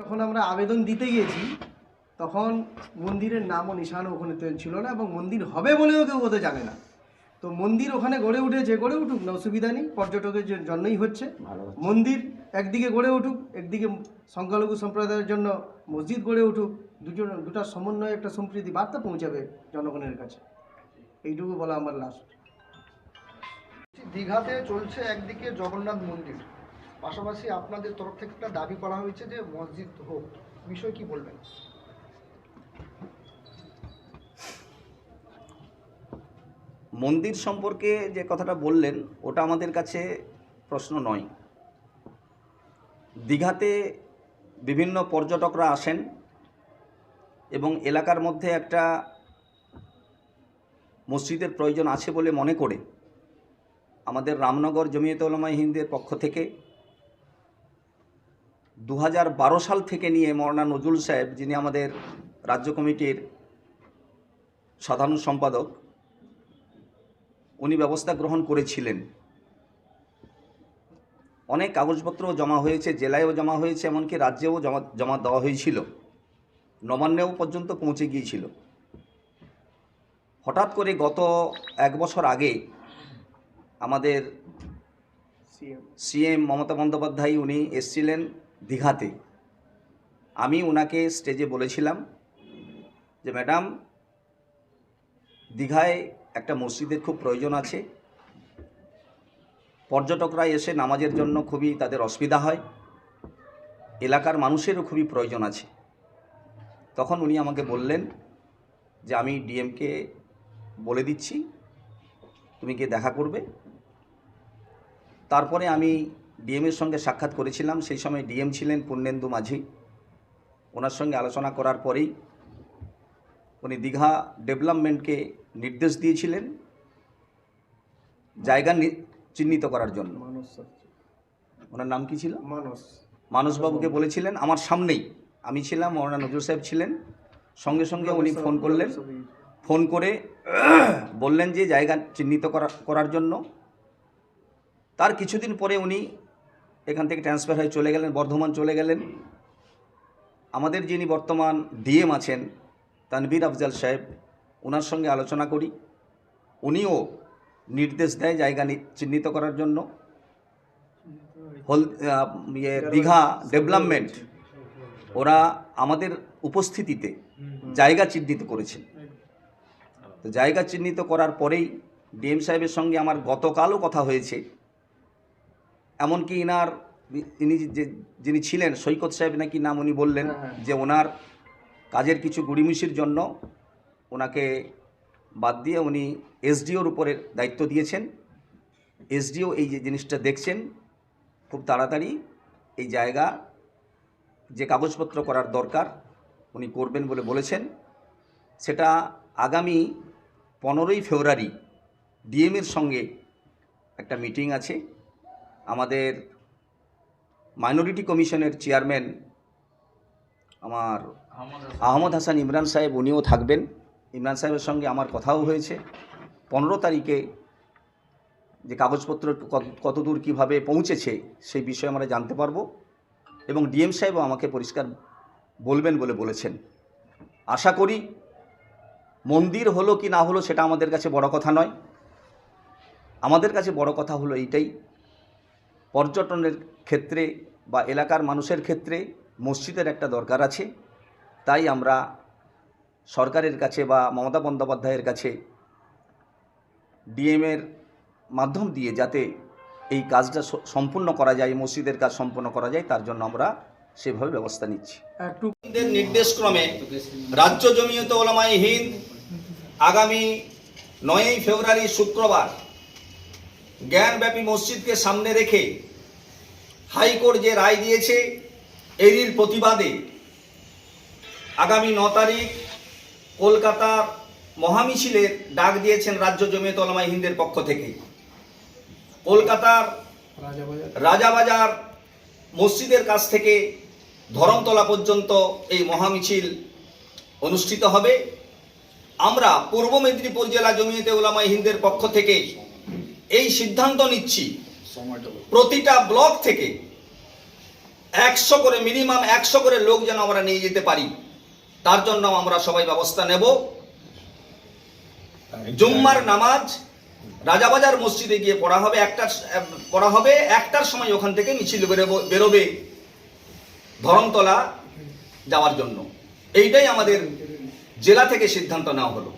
যখন আমরা আবেদন দিতে গিয়েছি তখন মন্দিরের নাম ও নিশানও ওখানে তো ছিল না এবং মন্দির হবে বলেও কেউ ওদের জানে না। তো মন্দির ওখানে গড়ে উঠেছে গড়ে উঠুক না অসুবিধা নেই পর্যটকের জন্যই হচ্ছে। মন্দির একদিকে গড়ে উঠুক একদিকে সংখ্যালঘু সম্প্রদায়ের জন্য মসজিদ গড়ে উঠুক দুজন দুটার সমন্বয়ে একটা সম্প্রীতি বার্তা পৌঁছাবে জনগণের কাছে। এইটুকু বলা আমার লাস্ট দীঘাতে চলছে একদিকে জগন্নাথ মন্দির। পাশাপাশি আপনাদের তরফ থেকে একটা দাবি করা হয়েছে যে মসজিদ হোক, বিষয় কি বলবেন? মন্দির সম্পর্কে যে কথাটা বললেন, ওটা আমাদের কাছে প্রশ্ন নয়। দীঘাতে বিভিন্ন পর্যটকরা আসেন এবং এলাকার মধ্যে একটা মসজিদের প্রয়োজন আছে বলে মনে করে আমাদের রামনগর জমিয়ত উলামায়ে হিন্দের পক্ষ থেকে দু হাজার বারো সাল থেকে নিয়ে মৌলানা নজরুল সাহেব যিনি আমাদের রাজ্য কমিটির সাধারণ সম্পাদক উনি ব্যবস্থা গ্রহণ করেছিলেন। অনেক কাগজপত্র জমা হয়েছে জেলায়ও জমা হয়েছে এমনকি রাজ্যেও জমা জমা দেওয়া হয়েছিল। নবান্নেও পর্যন্ত পৌঁছে গিয়েছিল। হঠাৎ করে গত এক বছর আগে আমাদের সিএম মমতা বন্দ্যোপাধ্যায় উনি এসছিলেন। দীঘাতে। আমি ওনাকে স্টেজে বলেছিলাম যে, ম্যাডাম, দীঘায় একটা মসজিদের খুব প্রয়োজন আছে। পর্যটকরা এসে নামাজের জন্য খুবই তাদের অসুবিধা হয়। এলাকার মানুষেরও খুবই প্রয়োজন আছে। তখন উনি আমাকে বললেন যে, আমি ডিএমকে বলে দিচ্ছি, তুমি গিয়ে দেখা করবে। তারপরে আমি ডিএমের সঙ্গে সাক্ষাৎ করেছিলাম। সেই সময় ডিএম ছিলেন পূর্ণেন্দু মাঝি। ওনার সঙ্গে আলোচনা করার পরেই উনি দীঘা ডেভেলপমেন্টকে নির্দেশ দিয়েছিলেন জায়গা চিহ্নিত করার জন্য। ওনার নাম কি ছিল? মানস। মানসবাবুকে বলেছিলেন আমার সামনেই। আমি ছিলাম মৌলানা নজরুল সাহেব ছিলেন। সঙ্গে সঙ্গে উনি ফোন করলেন। ফোন করে বললেন যে জায়গা চিহ্নিত করা করার জন্য। তার কিছুদিন পরে উনি এখান থেকে ট্রান্সফার হয়ে চলে গেলেন, বর্ধমান চলে গেলেন। আমাদের যিনি বর্তমান ডিএম আছেন, তানভীর আফজাল সাহেব, ওনার সঙ্গে আলোচনা করি। উনিও নির্দেশ দেয় জায়গা চিহ্নিত করার জন্য। হল ইয়ে দীঘা ডেভেলপমেন্ট ওরা আমাদের উপস্থিতিতে জায়গা চিহ্নিত করেছেন। তো জায়গা চিহ্নিত করার পরেই ডিএম সাহেবের সঙ্গে আমার গতকালও কথা হয়েছে। এমনকি ইনার ইনি যে যিনি ছিলেন সৈকত সাহেব নাকি নাম উনি বললেন হ্যাঁ, হ্যাঁ। যে ওনার কাজের কিছু গুড়িমিশির জন্য ওনাকে বাদ দিয়ে উনি এসডিওর উপরে দায়িত্ব দিয়েছেন। এসডিও এই যে জিনিসটা দেখছেন খুব তাড়াতাড়ি এই জায়গা যে কাগজপত্র করার দরকার উনি করবেন বলে বলেছেন। সেটা আগামী পনেরোই ফেব্রুয়ারি ডিএমের সঙ্গে একটা মিটিং আছে। আমাদের মাইনরিটি কমিশনের চেয়ারম্যান আমার আহমদ হাসান। ইমরান সাহেব উনিও থাকবেন। ইমরান সাহেবের সঙ্গে আমার কথাও হয়েছে। পনেরো তারিখে যে কাগজপত্র কত- কতদূর কীভাবে পৌঁছেছে সেই বিষয়ে আমরা জানতে পারব এবং ডিএম সাহেবও আমাকে পরিষ্কার বলবেন বলে বলেছেন। আশা করি মন্দির হলো কি না হলো সেটা আমাদের কাছে বড় কথা নয়। আমাদের কাছে বড় কথা হলো এইটাই পর্যটনের ক্ষেত্রে বা এলাকার মানুষের ক্ষেত্রে মসজিদের একটা দরকার আছে। তাই আমরা সরকারের কাছে বা মমতা বন্দ্যোপাধ্যায়ের কাছে ডিএমের মাধ্যম দিয়ে যাতে এই কাজটা সম্পূর্ণ করা যায়, মসজিদের কাজ সম্পূর্ণ করা যায়, তার জন্য আমরা সেভাবে ব্যবস্থা নিচ্ছি। নির্দেশক্রমে রাজ্য জমিয়ত ওলামাই হিন্দ আগামী নয়ই ফেব্রুয়ারি শুক্রবার জ্ঞানব্যাপী মসজিদকে সামনে রেখে হাইকোর্ট যে রায় দিয়েছে, এরই প্রতিবাদে আগামী ন তারিখ কলকাতার মহামিছিলের ডাক দিয়েছেন রাজ্য জমিয়ত ওলামাই হিন্দের পক্ষ থেকে। কলকাতার রাজাবাজার মসজিদের কাছ থেকে ধরমতলা পর্যন্ত এই মহামিছিল অনুষ্ঠিত হবে। আমরা পূর্ব মেদিনীপুর জেলা জমিয়তে উলামাই হিন্দের পক্ষ থেকে এই সিদ্ধান্ত নিচ্ছি প্রতিটা ব্লক থেকে একশো করে মিনিমাম একশো করে লোক যেন আমরা নিয়ে যেতে পারি। তার জন্য আমরা সবাই ব্যবস্থা নেব। জুম্মার নামাজ রাজাবাজার মসজিদে গিয়ে পড়া হবে একটা পড়া হবে একটার সময় ওখান থেকে মিছিল বেরোবে। ধরমতলা যাওয়ার জন্য। এইটাই আমাদের জেলা থেকে সিদ্ধান্ত নেওয়া হলো।